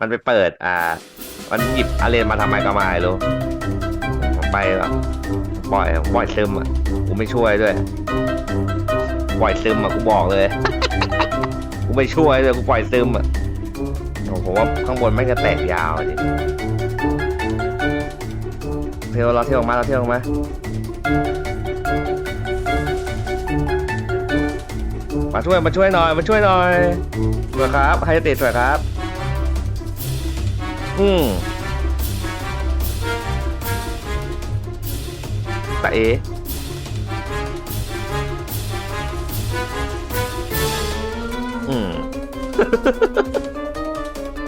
มันไปเปิด อ่า มันหยิบอาเลนมาทำไมก็ไม่รู้ผมไปแล้วปล่อยปล่อยซึมอะกูไม่ช่วยด้วย ปล่อยซึมอะกูบอกเลย กูไม่ช่วยเลยกูปล่อยซึมอะผมว่าข้างบนไม่จะแตกยาวดิเที่ยวเราเที่ยวออกมาเราเที่ยวออกมามาช่วยมาช่วยหน่อยมาช่วยหน่อยสวยครับไฮเตะสวยครับ อืมตะเออืม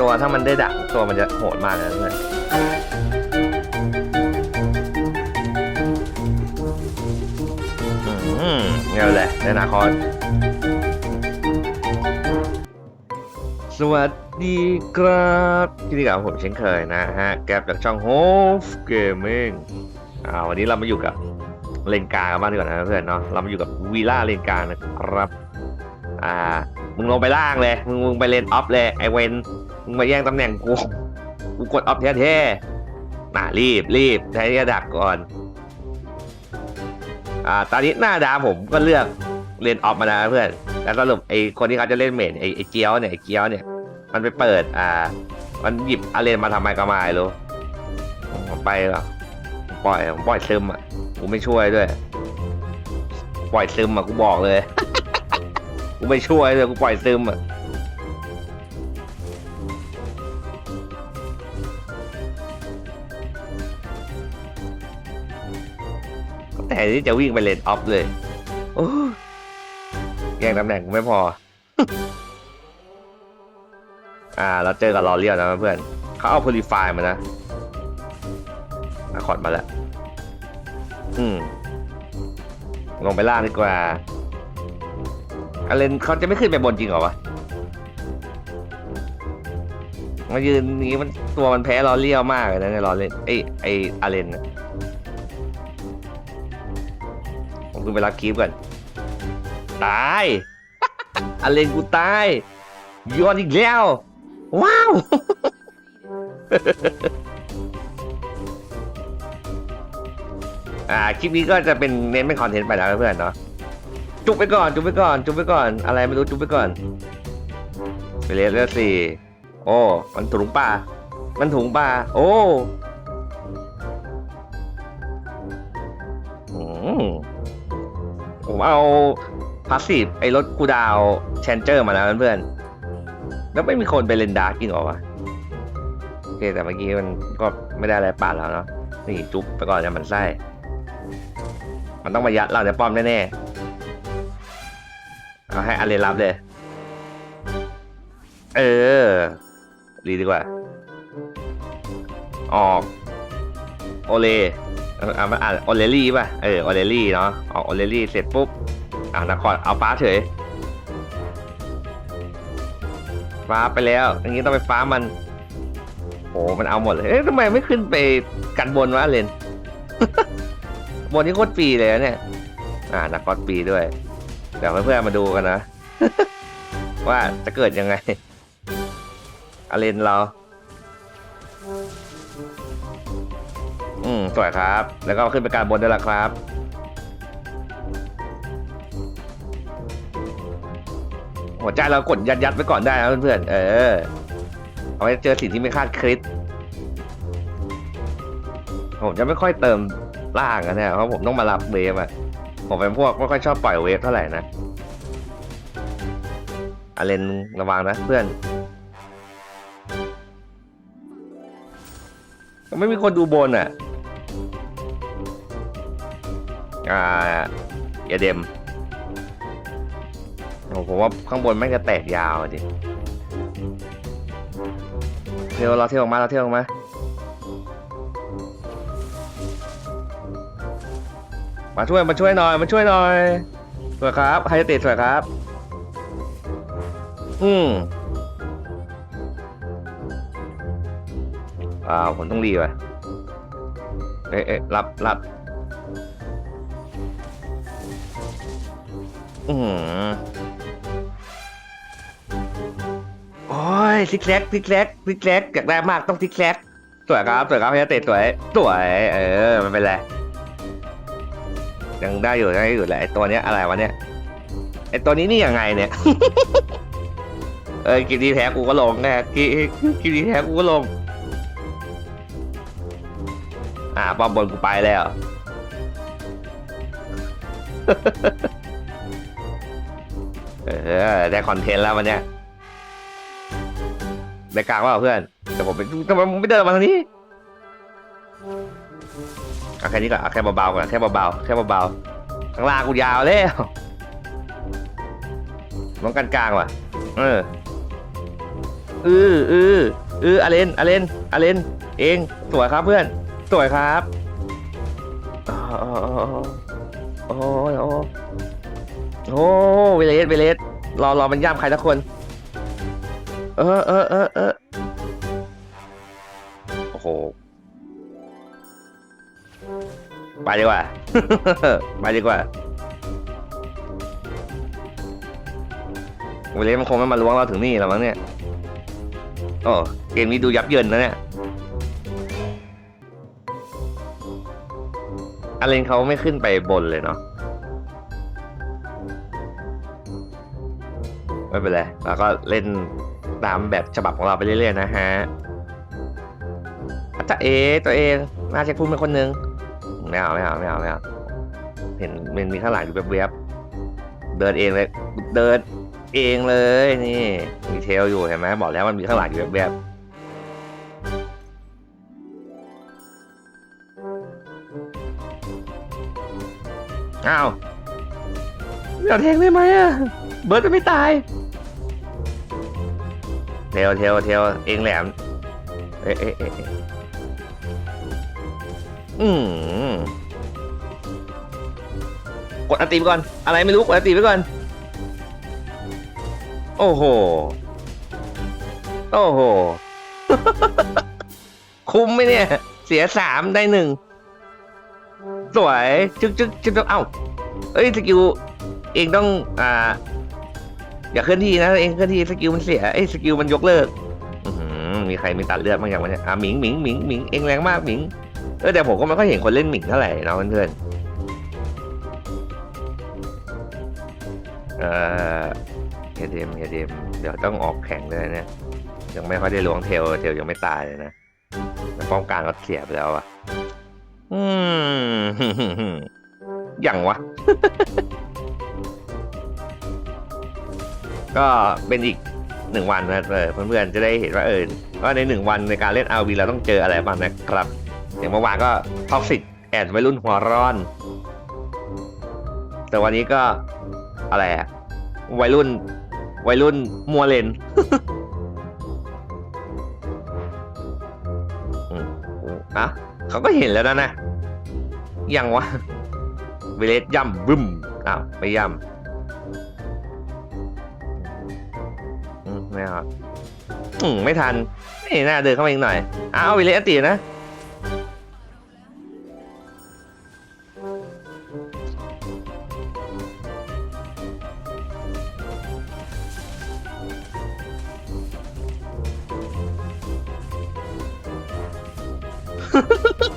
ตัวถ้ามันได้ดักตัวมันจะโหดมากเลยนะเพื่อนอืมเงี้ยแหละในอนาคตสวัส ดีครับที่นี่กับผมเช่นเคยนะฮะ แก๊ปจากช่อง h o f Gaming อ่าวันนี้เรามาอยู่กับเลนกากันบ้างดีกว่านะเพื่อนเนาะเรามาอยู่กับวีล่าเลนกานะครับ อ่า มึงลงไปล่างเลย มึงมึงไปเลนออฟเลยไอเวนมึงมาแย่งตำแหน่งกูกูกดออฟแท้ๆน่ารีบรีบใช้ระดักก่อน อ่าตอนนี้หน้าดาผมก็เลือกเลนออฟมานะเพื่อนแล้วสรุปไอคนที่เขาจะเล่นเมดไอไอเกียวเนี่ยไอเกียวเนี่ย มันไปเปิด อ่า มันหยิบอาเลนมาทำไมก็ไม่รู้ผมไปแล้วปล่อยปล่อยซึมอะกูไม่ช่วยด้วย ปล่อยซึมอะกูบอกเลย กูไม่ช่วยเลยกูปล่อยซึมอะแต่ที่จะวิ่งไปเลนออฟเลยโอ้ยแย่งตำแหน่งกูไม่พอ อ่า เราเจอกับลอเรียลนะเพื่อนเขาเอา Purify มานะอะคอร์ดมาแล้ว อืม ลงไปล่างดีกว่าอาเลนเขาจะไม่ขึ้นไปบนจริงเหรอวะมายืนนี้มันตัวมันแพ้ลอเรียลมากเลยนะในลอเรนไอไออาเลนนะผมขึ้นไปรับคีฟก่อน ตายอาเลนกูตายย้อนอีกแล้ว ว้าว อ่า คลิปนี้ก็จะเป็นเน้นเป็นคอนเทนต์ไปแล้วเพื่อนเนาะ จุบไปก่อน จุบไปก่อน จุบไปก่อน อะไรไม่รู้ จุบไปก่อนไปเรียนเรื่องสี่ โอ้ มันถุงปลามันถุงปลาโอ้ผมเอาพาสซีฟไอ้รถคูดาวแชนเจอร์มาแล้วเพื่อนๆ แล้วไม่มีคนไปเลนดาร์กจริงเหรอวะโอเคแต่เมื่อกี้มันก็ไม่ได้อะไรปาดแล้วเนาะนี่จุ๊บไปก่อนจะมันไส้มันต้องมายัดเราในป้อมแน่ๆเอาให้อาเลนรับเลย เออรีดีกว่า ออกโอเลเอออ่ามันอ่านโอเลลี่ป่ะเออโอเลลี่เนาะออกโอเลลี่เสร็จปุ๊บอ่านครเอาฟ้าเฉย ฟ้าไปแล้ว อย่างนี้ต้องไปฟ้ามันโหมันเอาหมดเลย เอ๊ะทำไมไม่ขึ้นไปกันบนวะเลน บนนี่โคตรฟรีเลยนะเนี่ย อ่านักกอดฟรีด้วย เดี๋ยวเพื่อนๆมาดูกันนะ ว่าจะเกิดยังไงอาเลนเรา อืมสวยครับ แล้วก็ขึ้นไปการบนได้แล้วครับ หัวใจเรากดยัดยัดไว้ก่อนได้นะเพื่อนๆเออ เอาไว้เจอสิ่งที่ไม่คาดคิดผมจะไม่ค่อยเติมล่างกันเนี่ยเพราะผมต้องมารับเวฟอะผมเป็นพวกไม่ค่อยชอบปล่อยเวฟเท่าไหร่นะอาเลนระวังนะเพื่อนไม่มีคนดูบนอะ อ่าอย่าเดม ผมว่าข้างบนไม่งจะแตกยาวดิเที่ยวเราเที่ยวออกมาเราเที่ยวออกมามาช่วยมาช่วยหน่อยมาช่วยหน่อยสวยครับไฮเตะสวยครับ อืมอ้าวผมต้องรีบอะเอ๊ะเอ๊ะรับรับอือ ยซิกแซกซิกแซกซิกแซกอยากได้มากต้องซิกแซกสวยครับสวยครับพยาเตะสวยสวยเออมันเป็นไรยังได้อยู่ได้อยู่แหละไอตัวเนี้ยอะไรวะเนี่ยไอตัวนี้นี่ยังไงเนี่ย เออกินดีแท้กูก็ลงแน่กิกินดีแท้กูก็ลง อ่าป้อมบนกูไปแล้วเออได้คอนเทนต์แล้ววันเนี้ย ได้กลางว่าเพื่อน แต่ผมเป็นทำไมมึงไม่เดินมาทางนี้เอาแค่นี้ก่อนเอาแค่เบาๆก่อนแค่เบาๆแค่เบาๆข้างล่างกูยาวแล้วน้องกันกลางว่ะ เออเออเออเออเลนอเลนอเลนเองสวยครับเพื่อนสวยครับอ๋อโอ้ยโอ้โอ้เวเลสเวเลสรอรอมันย่ำใครสักคน เออเออเออเออโอ้โห ไปดีกว่า ไปดีกว่าเวเลสมันคงไม่มาล้วงเราถึงนี่แล้วมั้งเนี่ยโอ้เกมนี้ดูยับเยินนะเนี่ยอาเลนเขาไม่ขึ้นไปบนเลยเนาะไม่เป็นไรเราก็เล่น ตามแบบฉบับของเราไปเรื่อยๆนะฮะอาจจะเอตัวเองน่าจะพูดเป็นคนหนึงไม่เอาไม่เอาไม่เอาไม่เอาเห็นมันมีข้างหลังอยู่แบบๆเดินเองเลยเดินเองเลยนี่มีเทลอยู่เห็นไหมบอกแล้วมันมีข้างหลังอยู่แบบๆอ้าวเดี๋ยวแทงได้ไหมอะเบิร์ดจะไม่ตาย เทลเทลเทลเองแหลม เอ๊ะเอ๊ะเอ๊ะอืมกดอันตีไปก่อน อะไรไม่รู้กดอันตีไปก่อน โอ้โห โอ้โห คุ้มไหมเนี่ย เสียสามได้หนึ่ง สวย จึ๊กจึ๊กจึ๊กจึ๊กเอ้าเอ้ยสกิลเองต้อง อ่า อย่าเคลื่อนที่นะเองเคลื่อนที่สกิลมันเสียเอ้สกิลมันยกเลิกมีใครมีตัดเลือดบ้างอย่างวะเนี่ยอะหมิงหมิงหมิงหมิงเองแรงมากหมิงเออแต่ผมก็ไม่ค่อยเห็นคนเล่นหมิงเท่าไหร่นะเพื่อนเออเฮเดมเฮเดมเดี๋ยวต้องออกแข่งเลยเนี่ยยังไม่ค่อยได้ล้วงเทลเทลยังไม่ตายเลยนะแต่ป้องกันก็เสียไปแล้วอะอืมอย่างวะ ก็เป็นอีกหนึ่งวันนะเพื่อนๆจะได้เห็นว่าเออว่าในหนึ่งวันในการเล่น RV เราต้องเจออะไรบ้างนะครับ อย่างเมื่อวานก็ท็อกซิกแอดวัยรุ่นหัวร้อน แต่วันนี้ก็อะไรอะวัยรุ่นวัยรุ่นมัวเลนอะเขาก็เห็นแล้วนะนะยังวะเวเลสย่ำบึ้มอ้าวไม่ย่ำ ไม่เอาอืมไม่ทันนี่น่าเดินเข้ามาอีกหน่อยอ้าวเวเลนตีนะ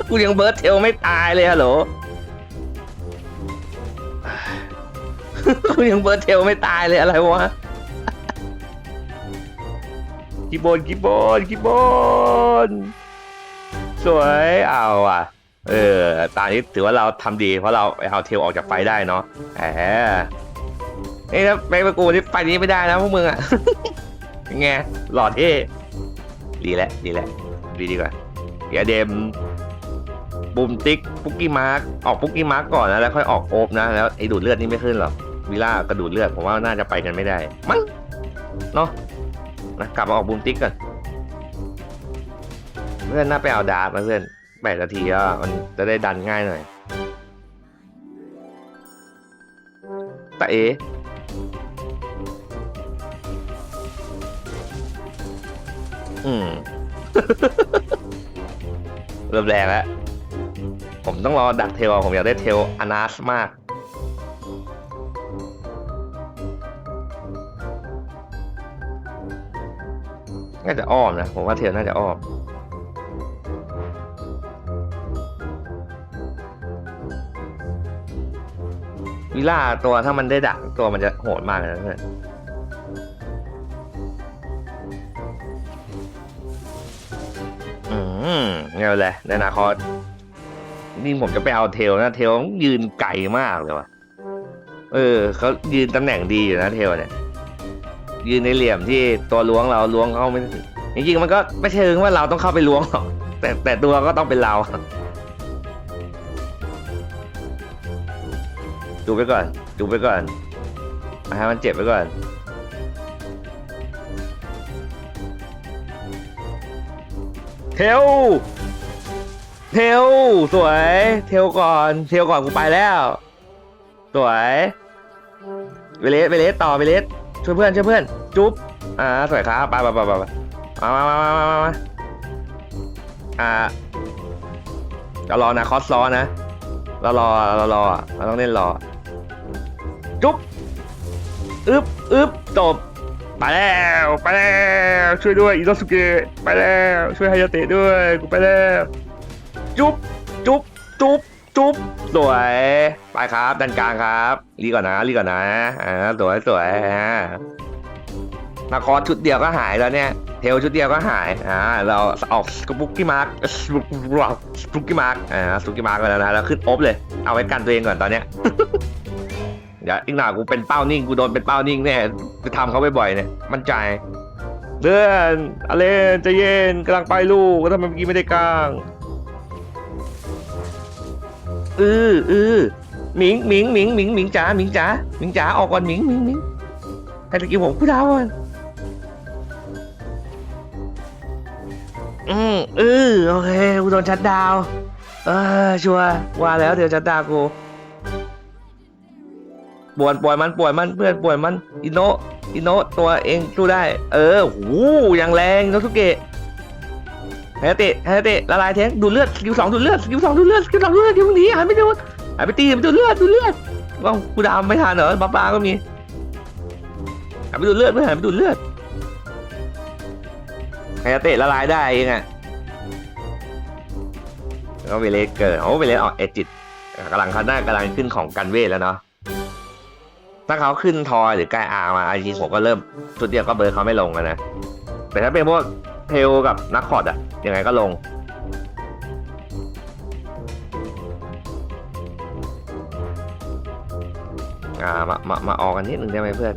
กูยังเบิร์ดเทลไม่ตายเลยฮัลโหลกูยังเบิร์ดเทลไม่ตายเลยอะไรวะ บนกีโบนกีโบนสวยเอาอะ เออ ตอนนี้ถือว่าเราทำดี เพราะเราเอาเทลออกจากไฟได้เนาะแหมเอ้ยแล้วไปประกูนี่ไฟนี้ไม่ได้นะพวกมึงอะไงหลอดเท่ดีแล้วดีแล้วดีดีกว่าเดี๋ยวเดมบูมติ๊กปุกกี้มาร์กออกปุกกี้มาร์กก่อนนะแล้วค่อยออกโอบนะแล้วไอ้ดูดเลือดนี่ไม่ขึ้นหรอกวิล่ากระดูดเลือดผมว่าน่าจะไปกันไม่ได้มั้งเนาะ นะกลับมาออกบูมติ๊กก่อนเพื่อนน่าไปเอาดาร์กนะเพื่อนแปดนาทีก็มันจะได้ดันง่ายหน่อยแต่เออืม เริ่มแรงแล้ว ผมต้องรอดักเทลผมอยากได้เทลอนาสมาก น่าจะอ้อมนะ ผมว่าเทลน่าจะอ้อมวิล่าตัวถ้ามันได้ดักตัวมันจะโหดมากเลยนะเพื่อนอืมเงี้ยเลยในนาคตนี่ผมจะไปเอาเทลนะ เทลยืนไกลมากเลยว่ะ เออเขายืนตำแหน่งดีอยู่นะเทลเนี่ย ยืนในเหลี่ยมที่ตัวล้วงเราล้วงเขาไม่ถึงจริงๆมันก็ไม่เชิงว่าเราต้องเข้าไปล้วงหรอกแต่แต่ตัวก็ต้องเป็นเราดูไปก่อนดูไปก่อนอาให้มันเจ็บไปก่อนเทลเทลสวย เทลก่อน เทลก่อนกูไปแล้ว สวยเวเลสเวเลสต่อเวเลส ช่วยเพื่อนช่วยเพื่อน จุ๊บ อ่าสวยครับไปไปไปไปไปมามามามามามาอ่าเรารอนะคอสซ้อนะ เรารอเรารอเราต้องเล่นรอ จุ๊บ อึ๊บอึ๊บจบไปแล้วไปแล้วช่วยด้วยอิโนสุเกะไปแล้วช่วยฮายาเตะด้วยกูไปแล้วจุ๊บจุ๊บจุ๊บ จุ๊บสวยไปครับดันกลางครับรีก่อนนะรีก่อนนะอ่าสวยสวยนาคอชุดเดียวก็หายแล้วเนี่ย เทลชุดเดียวก็หายอ่าเราออกสปุกกี้มาร์กสปุกกี้มาร์กอ่าสปุกกี้มาร์กไปแล้วนะแล้วขึ้นอบเลย เอาไว้กันตัวเองก่อนตอนเนี้ยเดี๋ยวอีกหน่อยกูเป็นเป้านิ่งกูโดนเป็นเป้านิ่งแน่ไปทำเขาบ่อยๆเนี่ยมั่นใจเลื่อนอเลนจะเย็นกำลังไปลูกทำไมเมื่อกี้ไม่ได้กลาง อืออือหมิงหมิงหมิงหมิงหมิงจ๋าหมิงจ๋าหมิงจ๋าออกก่อนหมิงหมิงหมิงให้ตะกี้ผมกูดาวก่อนอืมอือโอเคกูโดนชัดดาวเออชัวร์ว่าแล้วเดี๋ยวชัดดาวกูปวดปล่อยมันปล่อยมันเพื่อนปล่อยมันอิโนอิโนตัวเองสู้ได้ เออหูอย่างแรงโนสุเกะ ฮยาเตะไฮยาเตะละลายแทงดูเลือดสกิลสองดูเลือดสกิลสองดูเลือดสกิลสองดูเลือดเดี๋ยวมึงหนีหันไปดูหันไปตีหันไปดูเลือดดูเลือดว้าวกูดามไม่ทันเหรอบ้าปลาก็มีหันไปดูเลือดเพื่อหันไปดูเลือดไฮยาเตะละลายได้เองอะก็เวเลเกิดโอ้เวเลออกเอจิตกำลังคันหน้ากำลังขึ้นของกันเวทแล้วเนาะถ้าเขาขึ้นทอยหรือใกล้อามาจริงๆผมก็เริ่มจุดเดียวก็เบอร์เขาไม่ลงแล้วนะแต่ถ้าเป็นพวก เทลกับนักคอร์ดอะยังไงก็ลง อ่ามามามาออกกันนิดนึงได้ไหมเพื่อน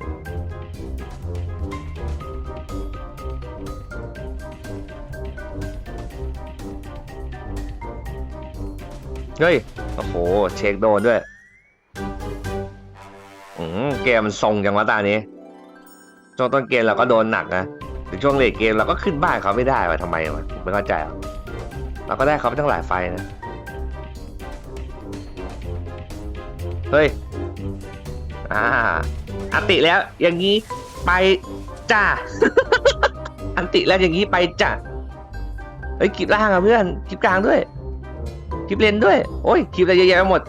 เฮ้ย โอ้โห เช็คโดนด้วย อืมเกมมันทรงจังวะตานี้ช่วงต้นเกมเราก็โดนหนักนะ แต่ช่วงเลทเกมเราก็ขึ้นบ้านเขาไม่ได้วะทำไมวะผมไม่เข้าใจอะเราก็ได้เขาไปตั้งหลายไฟนะ เฮ้ย อ่าอันติแล้วอย่างนี้ไปจ้า อันติแล้วอย่างนี้ไปจ้าเฮ้ยคลิปล่างอะเพื่อนคลิปกลางด้วยคลิปเลนด้วย โอ้ยคลิปอะไรเยอะแยะไปหมด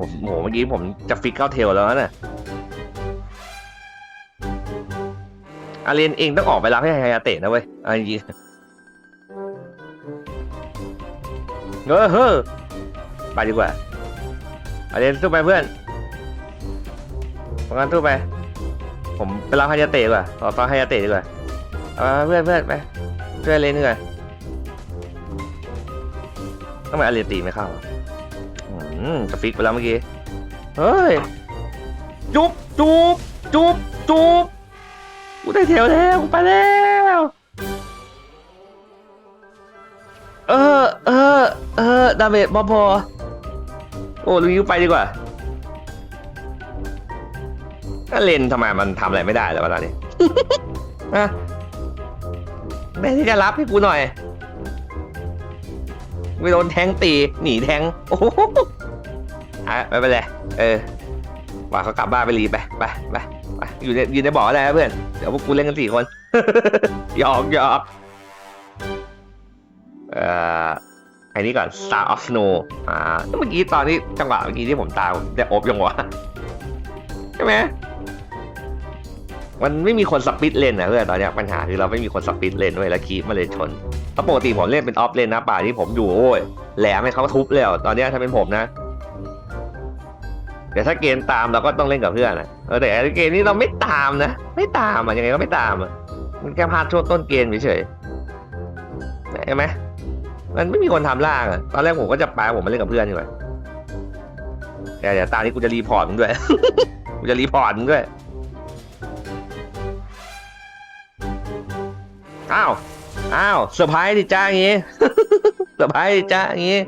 ผมโหเมื่อกี้ผมจะฟิกเข้าเทลแล้วนะอาเรนเองต้องออกไปรับให้ไฮยาเตะนะเว้ยอันจริงๆเออเฮ้อไปดีกว่าอาเรนสู้ไปเพื่อนงั้นสู้ไป ผมไปรับไฮยาเตะดีกว่าขอฟังไฮยาเตะดีกว่าเอามาเพื่อนเพื่อนไปช่วยอาเรนดีกว่าทำไมอาเรนตีไม่เข้า อะอืมจะฟิกไปแล้วเมื่อกี้ เฮ้ย จุ๊บจุ๊บจุ๊บจุ๊บกูได้เทวแล้วกูไปแล้ว เออ เออ เออ ดาเมจบอพอ โอ้ลุยไปดีกว่าถ้าเลนทำไมมันทำอะไรไม่ได้เลยวะตอนนี้อะแม่ที่จะรับให้กูหน่อย ไม่โดนแทงตี หนีแทง โอ้โห อะไม่เป็นไรเออว่าเขากลับบ้านไปรีไปไปไปไปอยู่ในอยู่ในบ่ออะไรนะเพื่อนเดี๋ยวพวกกูเล่นกันสี่คน หยอกหยอกเอ่อไอันนี้ก่อน Star of Snow อ่าเมื่อกี้ตอนที่จังหวะเมื่อกี้ที่ผมตายผมได้อบยังวะใช่ไหมมันไม่มีคนสปิดเลนนะเพื่อนตอนนี้ปัญหาคือเราไม่มีคนสปิดเลนด้วยแล้วคีบมาเลยชนเพราปกติผมเล่นเป็นออฟเลนนะป่าที่ผมอยู่โอ้ยแหลมให้เขาทุบเลยอะตอนนี้ถ้าเป็นผมนะ แต่ถ้าเกมตามเราก็ต้องเล่นกับเพื่อนนะเออแต่เกมนี้เราไม่ตามนะ ไม่ตามอะยังไงก็ไม่ตามอะมันแค่พลาดช่วงต้นเกมเฉยๆเห็นไหมมันไม่มีคนทำล่างอะตอนแรกผมก็จะไปผมมาเล่นกับเพื่อนดีกว่าแต่เดี๋ยวตานี้กูจะรีพอร์ตมึงด้วยกูจะรีพอร์ตมึงด้วยอ้าวอ้าวเซอร์ไพรส์ดิจ้าอย่างงี้เซอร์ไพรส์ดิจ้าอย่างงี้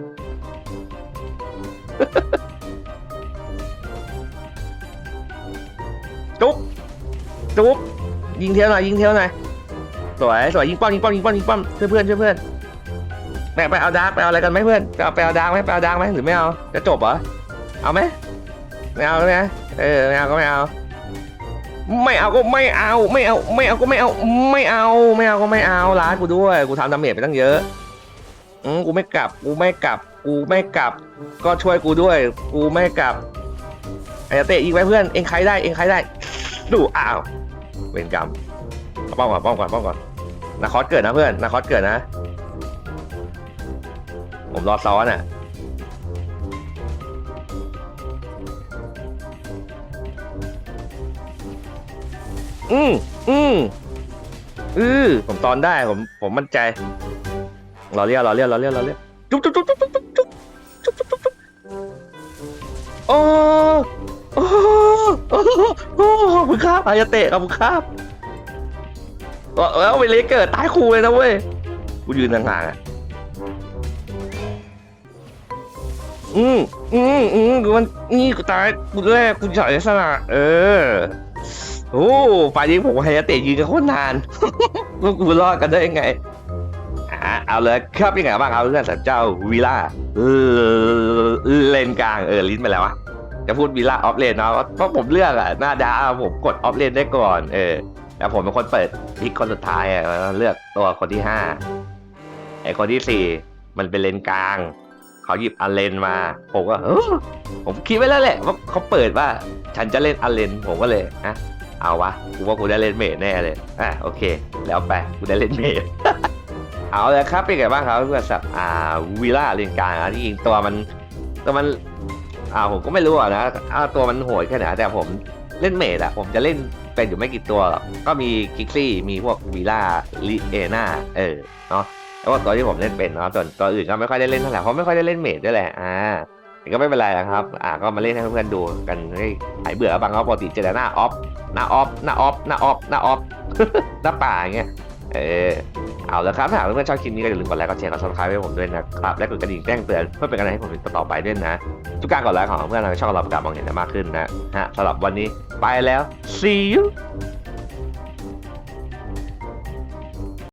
จุ๊บยิงเทียวหน่อยยิงเทียวหน่อยสวยสวยยิงป้อมยิงป้อมยิงป้อมยิงป้อมช่วยเพื่อนช่วยเพื่อนแม่ไปเอาดาร์กไปเอาอะไรกันไหมเพื่อนจะเอาไปเอาดาร์กไหมไปเอาดาร์กไหมหรือไม่เอาจะจบเหรอเอาไหมไม่เอาใช่ไหมเออไม่เอาก็ไม่เอา ไม่เอาก็ไม่เอาไม่เอาไม่เอาก็ไม่เอาไม่เอาไม่เอาก็ไม่เอาร้านกูด้วยกูทำดาเมจไปตั้งเยอะอืมกูไม่กลับกูไม่กลับ กูไม่กลับ ก็ช่วยกูด้วย กูไม่กลับไอ้เตะอีกไว้เพื่อนเองใครได้เองใครได้ ดูอ้าว เวรกรรมเอาป้องก่อนป้องก่อนป้องก่อนนาคอสเกิดนะเพื่อนนาคอสเกิดนะ ผมรอซ้อนอะอืมอืมอือผมตอนได้ผมผมมั่นใจรอเรียกรอเรียกรอเรียกรอเรียกจุ๊บจุ๊บจุ๊บจุ๊บจุ๊บจุ๊บจุ๊บจุ๊บจุ๊บจุ๊บโอ้โอ้ โอ้โอ้ขอบคุณครับอายาเตะขอบคุณครับแล้วไปเลยเกิดตายครูเลยนะเว้ย กูยืนห่างๆอะ อืมอืมอืมกูมันนี่กูตายกูแรกกูจ่ายสนะเออ โอ้ฝ่ายยิงผมไฮยาเตะยืนกันโคตรนานพวกกูรอดกันได้ยังไงอ่าเอาเลยครับยังไงบ้างครับเพื่อนสัตว์เจ้าวีล่าเลนกลางเออลิ้นไปแล้ววะ จะพูดวีล่าออฟเลนเนาะเพราะผมเลือกอะหน้าดาผมกดออฟเลนได้ก่อน เออแล้วผมเป็นคนเปิดพิกคนสุดท้ายอะเลือกตัวคนที่ห้าไอคนที่สี่มันเป็นเลนกลาง เขาหยิบอันเลนมา ผมก็เออผมคิดไว้แล้วแหละว่าเขาเปิดว่า ฉันจะเล่นอันเลนผมก็เลยอะเอาวะกูว่ากูได้เล่นเมดแน่เลยอะโอเค แล้วไปกูได้เล่นเมดเอาเลยครับเป็นไงบ้างครับเพื่อนสับอ่าวีล่าเลนกลางอะที่จริงตัวมันตัวมัน อ่าผมก็ไม่รู้อะนะอ่าตัวมันโหดแค่ไหนแต่ผมเล่นเมดอะผมจะเล่นเป็นอยู่ไม่กี่ตัวหรอกก็มีกิกซี่มีพวกวีล่าลิเอนาเออเนาะแล้วก็ตัวที่ผมเล่นเป็นเนาะส่วนตัวอื่นก็ไม่ค่อยได้เล่นเท่าไหร่เพราะไม่ค่อยได้เล่นเมดด้วยแหละอ่าแต่ก็ไม่เป็นไรนะครับ อ่าก็มาเล่นให้เพื่อนๆดูกันให้หายเบื่อบางเขาปกติเจอหน้าออฟหน้าออฟหน้าออฟหน้าออฟหน้าออฟหน้าป่าอย่างเงี้ย เออเอาละครับถ้าหากเพื่อนๆชอบคลิปนี้ก็อย่าลืมกดไลค์กดแชร์กดซับสไครต์ให้ผมด้วยนะครับ และกดกระดิ่งแจ้งเตือนเพื่อเป็นกำลังใจให้ผมต่อไปด้วยนะ ทุกการกดไลค์ของเพื่อนทางช่องเราประกาศมองเห็นได้มากขึ้นนะฮะสำหรับวันนี้ไปแล้ว see you